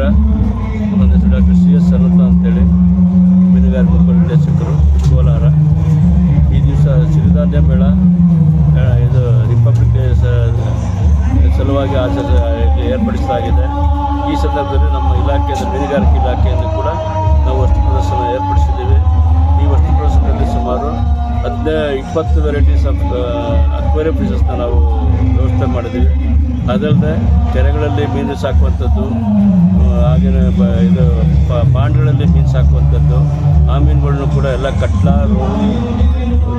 ನಮಸ್ಕಾರ. ನನ್ನ ಹೆಸರು ಡಾಕ್ಟರ್ ಸಿ ಎಸ್ ಅನಂತ ಅಂತೇಳಿ. ಮೀನುಗಾರಿಕೆ ನಿರ್ದೇಶಕರು, ಕೋಲಾರ. ಈ ದಿವಸ ಸಿರಿಧಾನ್ಯ ಮೇಳ ಇದು ರಿಪಬ್ಲಿಕ್ ಡೇ ಸಲುವಾಗಿ ಆಚರಿಸ, ಏರ್ಪಡಿಸಲಾಗಿದೆ. ಈ ಸಂದರ್ಭದಲ್ಲಿ ನಮ್ಮ ಇಲಾಖೆಯಿಂದ, ಮೀನುಗಾರಿಕೆ ಇಲಾಖೆಯಿಂದ ಕೂಡ ನಾವು ವಸ್ತು ಪ್ರದರ್ಶನ ಏರ್ಪಡಿಸಿದ್ದೀವಿ. ಇಪ್ಪತ್ತು ವೆರೈಟೀಸ್ ಆಫ್ ಅಕ್ವೇರಿಯಂ ಫಿಶಸ್ನ ನಾವು ವ್ಯವಸ್ಥೆ ಮಾಡಿದ್ದೀವಿ ಅದಲ್ಲದೆ ಕೆರೆಗಳಲ್ಲಿ ಮೀನು ಸಾಕುವಂಥದ್ದು ಹಾಗೆಯೇ ಇದು ಪಾಂಡ್ಗಳಲ್ಲಿ ಮೀನು ಸಾಕುವಂಥದ್ದು, ಆ ಮೀನುಗಳನ್ನು ಕೂಡ ಎಲ್ಲ ಕಟ್ಲ ರೋಹಿ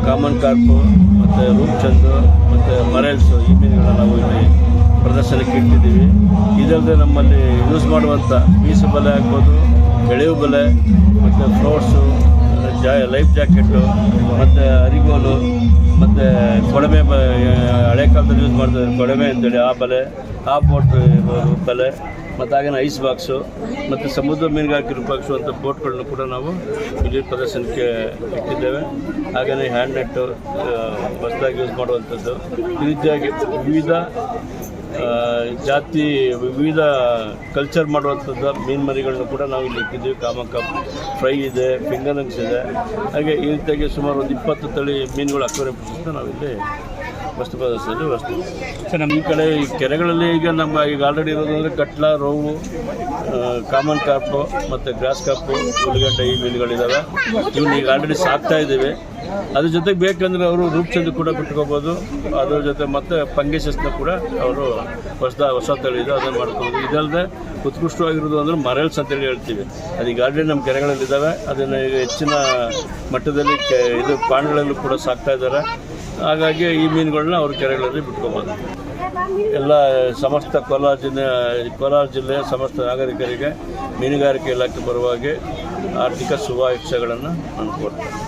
ಕಾಮನ್ ಕಾರ್ಪು, ಮತ್ತು ರೂಪ್ಚಂದು, ಮತ್ತು ಮರೇಲ್ಸು ಈ ಮೀನುಗಳನ್ನ ನಾವು ಇಲ್ಲಿ ಪ್ರದರ್ಶನಕ್ಕೆ ಇಟ್ಟಿದ್ದೀವಿ. ಇದಲ್ಲದೆ ನಮ್ಮಲ್ಲಿ ಯೂಸ್ ಮಾಡುವಂಥ ಬೀಸು ಬಲೆ ಆಗ್ಬೋದು ಎಳೆವು ಬಲೆ, ಮತ್ತು ಫ್ಲೋಟ್ಸು ಜಾ, ಲೈಫ್ ಜಾಕೆಟು, ಮತ್ತು ಅರಿಗೋಲು ಮತ್ತು ಕೊಡಮೆ ಬ, ಹಳೆ ಕಾಲದಲ್ಲಿ ಯೂಸ್ ಮಾಡ್ತಾರೆ ಕೊಡಮೆ ಅಂತೇಳಿ, ಆ ಬಲೆ, ಆ ಬೋಟ್ ಬಲೆ, ಮತ್ತು ಹಾಗೆ ಐಸ್ ಬಾಕ್ಸು ಮತ್ತು ಸಮುದ್ರ ಮೀನುಗಾರಿಕೆ ರೂಪಿಸುವಂಥ ಬೋಟ್ಗಳನ್ನು ಕೂಡ ನಾವು ಇಲ್ಲಿ ಪ್ರದರ್ಶನಕ್ಕೆ ಇಟ್ಟಿದ್ದೇವೆ. ಹಾಗೆಯೇ ಹ್ಯಾಂಡ್ ನೆಟ್ಟು ಹೊಸದಾಗಿ ಯೂಸ್ ಮಾಡುವಂಥದ್ದು. ಈ ರೀತಿಯಾಗಿ ವಿವಿಧ ಜಾತಿ ವಿವಿಧ ಕಲ್ಚರ್ ಮಾಡುವಂಥದ್ದು ಮೀನು ಮರಿಗಳನ್ನು ಕೂಡ ನಾವು ಇಲ್ಲಿ ಇಟ್ಟಿದ್ದೀವಿ. ಕಾಮಕಪ್ ಫ್ರೈ ಇದೆ ಫಿಂಗರ್ಲಿಂಗ್ಸ್ ಇದೆ. ಹಾಗೆ ಈ ರೀತಿಯಾಗಿ ಸುಮಾರು ಒಂದು ಇಪ್ಪತ್ತು ತಳಿ ಮೀನುಗಳು ಅಕ್ವೇರಿಯಂ ನಾವು ನಾವಿಲ್ಲಿ ವಸ್ತು ಪ್ರದರ್ಶನದಲ್ಲಿ ವಸ್ತು ಸರ್ ನಮ್ಮ ಈ ಕಡೆ ಈ ಕೆರೆಗಳಲ್ಲಿ ಈಗ ನಮ್ಮ ಈಗ ಆಲ್ರೆಡಿ ಇರೋದು ಅಂದರೆ ಕಟ್ಲ ರೋವು ಕಾಮನ್ ಕಾಪು ಮತ್ತು ಗ್ರಾಸ್ ಕಾಪು ಉಳ್ಳಿಗಡ್ಡೆ ಈ ಮೀನುಗಳಿದ್ದಾವೆ ಇವನ್ನ ಈಗ ಆಲ್ರೆಡಿ ಸಾಕ್ತಾ ಇದ್ದೀವಿ. ಅದ್ರ ಜೊತೆಗೆ ಬೇಕಂದ್ರೆ ಅವರು ರೂಪಚಂದ್ ಕೂಡ ಬಿಟ್ಕೋಬೋದು. ಅದ್ರ ಜೊತೆ ಮತ್ತೆ ಪಂಗೇಶಸ್ನ ಕೂಡ ಅವರು ಹೊಸದ ಹೊಸ ತಳಿ ಇದೆ ಅದನ್ನು ಮಾಡ್ಕೋಬೋದು. ಇದಲ್ಲದೆ ಉತ್ಕೃಷ್ಟವಾಗಿರೋದು ಅಂದ್ರೆ ಮರಲ್ಸ್ ಅಂತೇಳಿ ಹೇಳ್ತೀವಿ. ಅದೀಗ ಆಲ್ರೆಡಿ ನಮ್ಮ ಕೆರೆಗಳಲ್ಲಿದ್ದಾವೆ ಅದನ್ನು ಈಗ ಹೆಚ್ಚಿನ ಮಟ್ಟದಲ್ಲಿ ಇದು ಪಾಂಡಗಳಲ್ಲೂ ಕೂಡ ಸಾಕ್ತಾ ಇದ್ದಾರೆ ಹಾಗಾಗಿ ಈ ಮೀನುಗಳನ್ನ ಅವ್ರ ಕೆರೆಗಳಲ್ಲಿ ಬಿಟ್ಕೋಬೋದು. ಎಲ್ಲ ಸಮಸ್ತ ಕೋಲಾರ ಜಿಲ್ಲೆ, ಕೋಲಾರ ಜಿಲ್ಲೆಯ ಸಮಸ್ತ ನಾಗರಿಕರಿಗೆ ಮೀನುಗಾರಿಕೆ ಇಲಾಖೆ ಪರವಾಗಿ ಆರ್ಥಿಕ ಶುಭಾಶಯಗಳನ್ನು ನಾನು ಕೋರ್ತೇನೆ